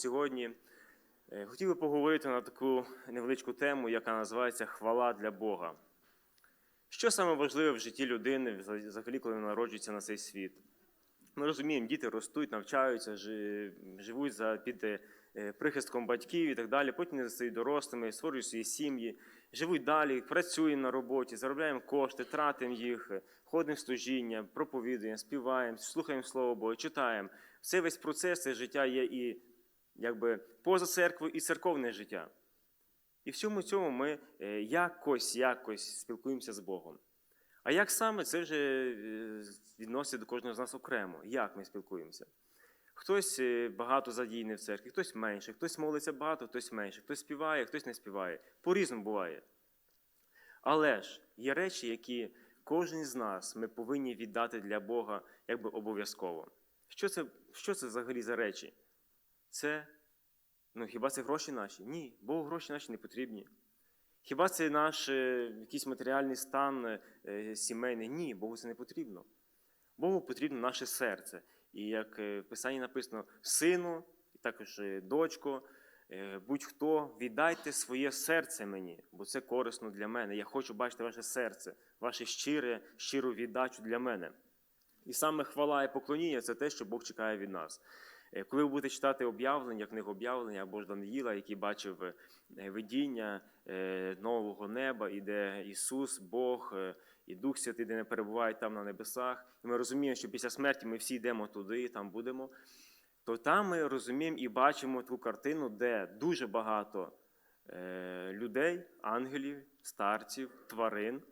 сьогодні е, хотів би поговорити на таку невеличку тему, яка називається Хвала для Бога. Що саме важливе в житті людини, взагалі, коли вона народжується на цей світ? Ми розуміємо, діти ростуть, навчаються, живуть за під е, прихистком батьків і так далі. Потім вони стають дорослими, створюють свої сім'ї, живуть далі, працюємо на роботі, заробляємо кошти, тратимо їх, ходимо в служіння, проповідуємо, співаємо, слухаємо Слово Боже, читаємо. Цей весь процес це життя є і якби поза церквою, і церковне життя. І всьому цьому ми е, якось, якось спілкуємося з Богом. А як саме це вже е, відноситься до кожного з нас окремо? Як ми спілкуємося? Хтось е, багато задійний в церкві, хтось менше, хтось молиться багато, хтось менше, хтось співає, хтось не співає. По-різному буває. Але ж є речі, які кожен з нас ми повинні віддати для Бога якби обов'язково. Що це, що це взагалі за речі? Це, ну хіба це гроші наші? Ні, Богу гроші наші не потрібні. Хіба це наш е, якийсь матеріальний стан е, сімейний? Ні, Богу це не потрібно. Богу потрібно наше серце. І як е, в Писанні написано, сину, і також е, дочко, е, будь-хто, віддайте своє серце мені, бо це корисно для мене. Я хочу бачити ваше серце, ваше щире, щиру віддачу для мене. І саме хвала і поклоніння це те, що Бог чекає від нас. Е, Коли ви будете читати об'явлення, книгу об'явлення або ж Даниїла, який бачив е, видіння е, нового неба, і де Ісус, Бог і Дух Святий, де не перебувають там на небесах, і ми розуміємо, що після смерті ми всі йдемо туди, там будемо, то там ми розуміємо і бачимо ту картину, де дуже багато людей, ангелів, старців, тварин,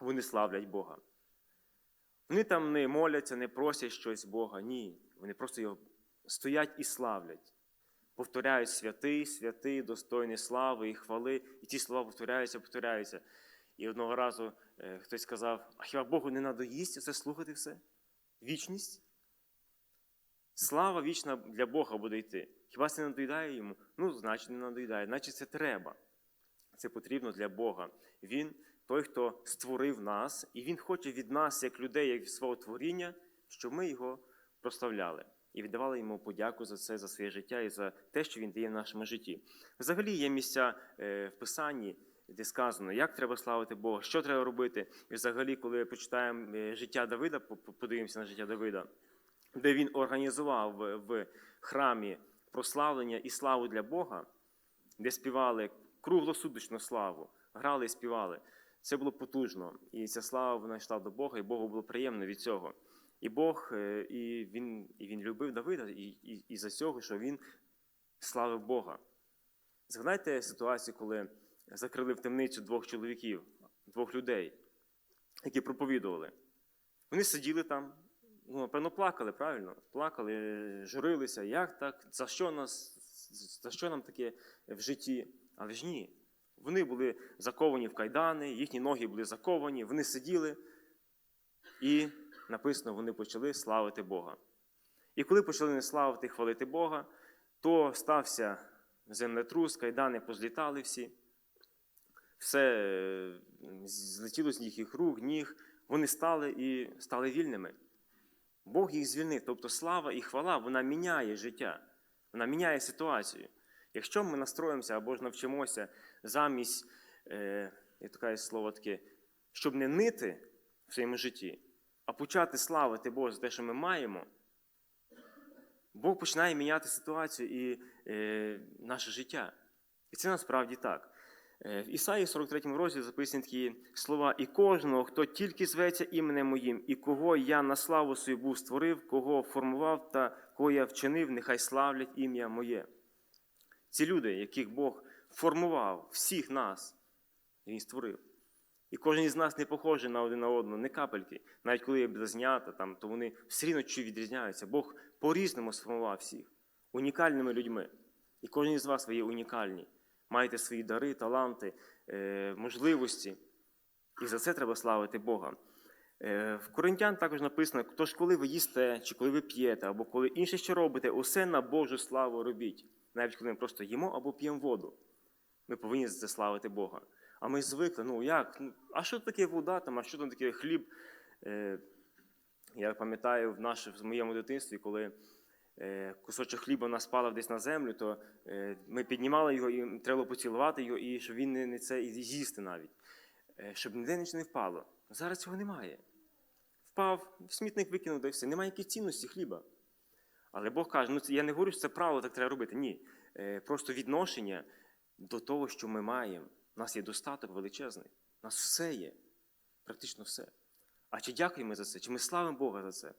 вони славлять Бога. Вони там не моляться, не просять щось Бога. Ні. Вони просто його стоять і славлять. Повторяють святий, святий, достойний слави і хвали. І ті слова повторяються, повторяються. І одного разу е, хтось сказав: а хіба Богу не надоїсть це слухати все? Вічність? Слава вічна для Бога буде йти. Хіба це не надоїдає йому? Ну, значить, не надоїдає. Значить, це треба. Це потрібно для Бога. Він той, хто створив нас, і Він хоче від нас, як людей, як від свого творіння, щоб ми його прославляли і віддавали йому подяку за це, за своє життя і за те, що він дає в нашому житті. Взагалі є місця е, в Писанні, де сказано, як треба славити Бога, що треба робити. І взагалі, коли почитаємо е, життя Давида, по- по- подивимося на життя Давида, де він організував в- в храмі прославлення і славу для Бога, де співали круглосуточну славу, грали і співали. Це було потужно. І ця слава вона йшла до Бога, і Богу було приємно від цього. І Бог, е, і він, і він любив Давида, і, і, і за цього, що він славив Бога. Згадайте ситуацію, коли закрили в темницю двох чоловіків, двох людей, які проповідували. Вони сиділи там, ну, напевно, плакали, правильно? Плакали, журилися, як так, за що, нас, за що нам таке в житті? Але ж ні. Вони були заковані в кайдани, їхні ноги були заковані, вони сиділи, і написано, вони почали славити Бога. І коли почали не славити і хвалити Бога, то стався землетрус, кайдани позлітали всі, все е, злетіло з їхніх рук, ніг, вони стали і стали вільними. Бог їх звільнив. Тобто слава і хвала вона міняє життя, вона міняє ситуацію. Якщо ми настроїмося або ж навчимося замість, е, як таке слово таке, щоб не нити в своєму житті, а почати славити Бога за те, що ми маємо, Бог починає міняти ситуацію і е, наше життя. І це насправді так. Е, В Ісаї 43 розділі записані такі слова: і кожного, хто тільки зветься іменем моїм, і кого я на славу свою був створив, кого формував та кого я вчинив, нехай славлять ім'я моє. Ці люди, яких Бог формував, всіх нас, Він створив. І кожен із нас не похожий на один на одного, не капельки. Навіть коли є близнята, там, то вони все рівно чуть відрізняються. Бог по-різному сформував всіх, унікальними людьми. І кожен із вас ви є унікальні. Маєте свої дари, таланти, е, можливості. І за це треба славити Бога. Е, В Коринтян також написано: тож, коли ви їсте, чи коли ви п'єте, або коли інше що робите, усе на Божу славу робіть. Навіть коли ми просто їмо або п'ємо воду. Ми повинні за це славити Бога. А ми звикли, ну як? Ну, а що таке вода, там, а що там таке хліб? Е, Я пам'ятаю в, наше, в моєму дитинстві, коли е, кусочок хліба нас палав десь на землю, то е, ми піднімали його і треба було поцілувати його, і щоб він не, це і з'їсти навіть, щоб ніде нічого не впало. Зараз цього немає. Впав, в смітник викинув, і все. Немає якої цінності хліба. Але Бог каже, ну я не говорю, що це правило, так треба робити. Ні. Просто відношення до того, що ми маємо. У нас є достаток величезний. У нас все є. Практично все. А чи дякуємо за це? Чи ми славимо Бога за це?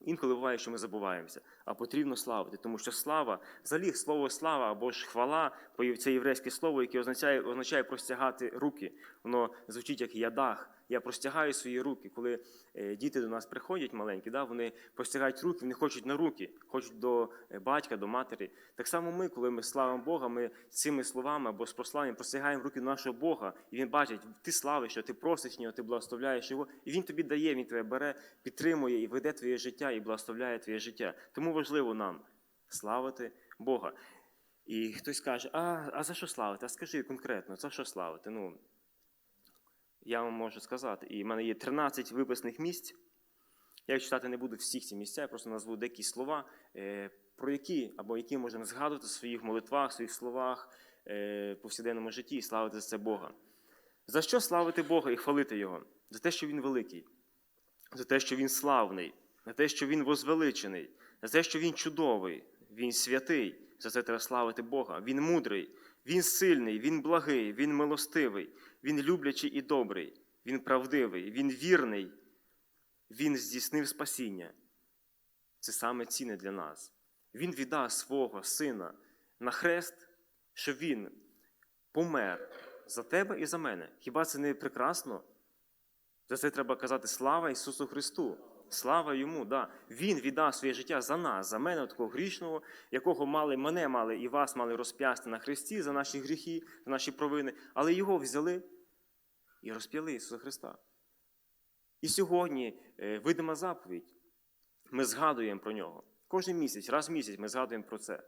Інколи буває, що ми забуваємося, а потрібно славити, тому що слава, взагалі слово слава або ж хвала, це єврейське слово, яке означає, означає простягати руки. Воно звучить як ядах. Я простягаю свої руки. Коли е, діти до нас приходять маленькі, да, вони простягають руки, вони хочуть на руки, хочуть до е, батька, до матері. Так само ми, коли ми славимо Бога, ми цими словами або з прославленням простягаємо руки до нашого Бога, і він бачить, ти славиш його, ти просиш нього, ти благословляєш його, і він тобі дає, він тебе бере, підтримує і веде твоє життя, і благословляє твоє життя. Тому важливо нам славити Бога. І хтось каже, а, а за що славити? А скажи конкретно, за що славити? Ну, я вам можу сказати. І в мене є 13 виписаних місць. Я читати не буду всіх ці місця, я просто назву деякі слова, е, про які або які можемо згадувати в своїх молитвах, в своїх словах, е, повсякденному житті і славити за це Бога. За що славити Бога і хвалити Його? За те, що Він великий, за те, що Він славний, за те, що Він возвеличений, за те, що Він чудовий, Він святий. За це треба славити Бога. Він мудрий, Він сильний, Він благий, Він милостивий, Він люблячий і добрий, Він правдивий, Він вірний, Він здійснив спасіння. Це саме ціне для нас. Він віддав свого сина на хрест, що Він помер за тебе і за мене. Хіба це не прекрасно? За це треба казати слава Ісусу Христу. Слава йому, да. Він віддав своє життя за нас, за мене, такого грішного, якого мали мене мали і вас мали розп'ясти на хресті за наші гріхи, за наші провини, але його взяли і розп'яли Ісуса Христа. І сьогодні е, видима заповідь. Ми згадуємо про нього. Кожен місяць, раз в місяць ми згадуємо про це,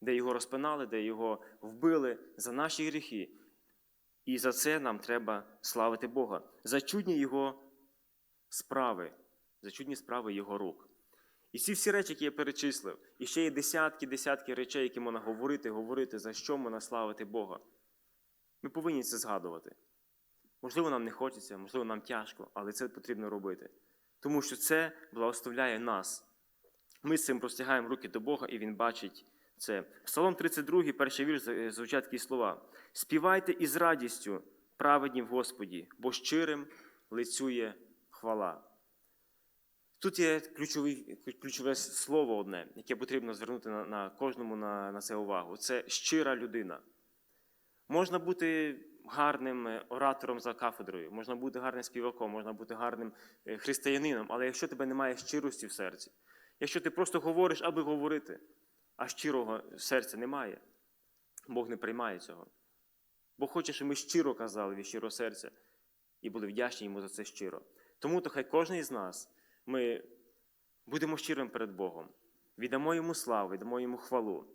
де його розпинали, де його вбили за наші гріхи. І за це нам треба славити Бога, за чудні Його справи, за чудні справи Його рук. І ці всі речі, які я перечислив, і ще є десятки, десятки речей, які можна говорити, говорити, за що можна славити Бога. Ми повинні це згадувати. Можливо, нам не хочеться, можливо, нам тяжко, але це потрібно робити. Тому що це благословляє нас. Ми з цим простягаємо руки до Бога, і Він бачить це. Псалом 32, перший вірш е, звучать такі слова: Співайте із радістю, праведні в Господі, бо щирим лицює хвала. Тут є ключовий, ключове слово одне, яке потрібно звернути на, на кожному на, на це увагу. Це щира людина. Можна бути гарним е, оратором за кафедрою, можна бути гарним співаком, можна бути гарним е, християнином, але якщо тебе немає щирості в серці, якщо ти просто говориш, аби говорити, а щирого серця немає, Бог не приймає цього. Бог хоче, щоб ми щиро казали від щирого серця і були вдячні йому за це щиро. Тому то хай кожен із нас ми будемо щирим перед Богом, віддамо йому славу, віддамо йому хвалу.